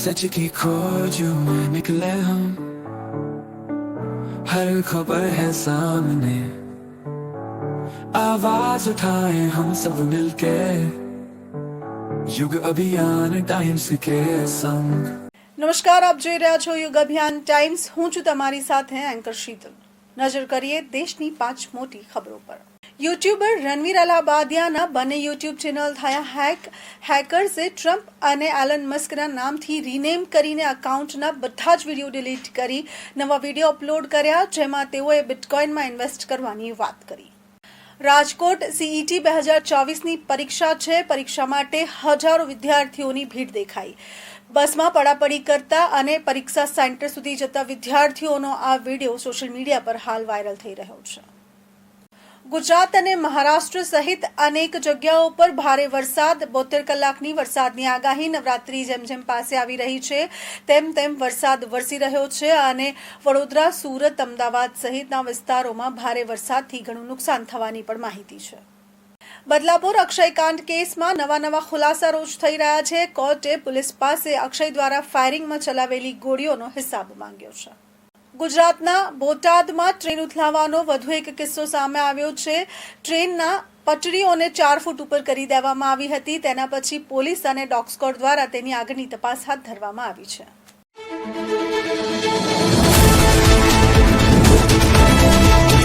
सच की खोज में निकले हम हर खबर है सामने आवाज उठाए हम सब मिलके युग अभियान टाइम्स के संग નમસ્કાર આપ જોઈ રહ્યા છો યુગ અભિયાન ટાઈમ્સ હું છું તમારી સાથે એન્કર શીતલ નજર કરીએ દેશની પાંચ મોટી ખબરો પર યુટ્યુબર રણવીર અલાબાદિયાના બંને યુટ્યુબ ચેનલ થયા હેક, હેકર્સે ટ્રમ્પ અને એલન મસ્કના નામથી રીનેમ કરીને અકાઉન્ટના બધા જ વીડિયો ડિલીટ કરી, નવા વીડિયો અપલોડ કર્યા, જેમાં તેઓએ બિટકોઇનમાં ઇન્વેસ્ટ કરવાની વાત કરી. રાજકોટ સીઈટી બે હજાર ચોવીસની પરીક્ષા છે. પરીક્ષા માટે હજારો વિદ્યાર્થીઓની ભીડ દેખાઈ. બસમાં પડાપડી કરતા અને પરીક્ષા સેન્ટર સુધી જતા વિદ્યાર્થીઓનો આ વીડિયો સોશિયલ મીડિયા પર હાલ વાયરલ થઈ રહ્યો છે. ગુજરાત અને મહારાષ્ટ્ર સહિત અનેક જગ્યાઓ પર ભારે વરસાદ, બોતેર કલાકની વરસાદની આગાહી નવરાત્રી જેમ જેમ પાસે આવી રહી છે, તેમ તેમ વરસાદ વરસી રહ્યો છે અને વડોદરા, સુરત, અમદાવાદ સહિતના વિસ્તારોમાં ભારે વરસાદથી ઘણું નુકસાન થવાની પણ માહિતી છે. બદલાપુર અક્ષયકાંડ કેસમાં નવા નવા ખુલાસા રોજ થઈ રહ્યા છે. કોર્ટે પોલીસ પાસે અક્ષય દ્વારા ફાયરિંગમાં ચલાવેલી ગોળીઓનો હિસાબ માંગ્યો છે. ગુજરાતના બોટાદમાં ટ્રેન ઉથલાવાનો વધુ એક કિસ્સો સામે આવ્યો છે. ટ્રેનના પટરીઓને ચાર ફૂટ ઉપર કરી દેવામાં આવી હતી. તેના પછી પોલીસ અને ડોગ દ્વારા તેની આગળની તપાસ હાથ ધરવામાં આવી છે.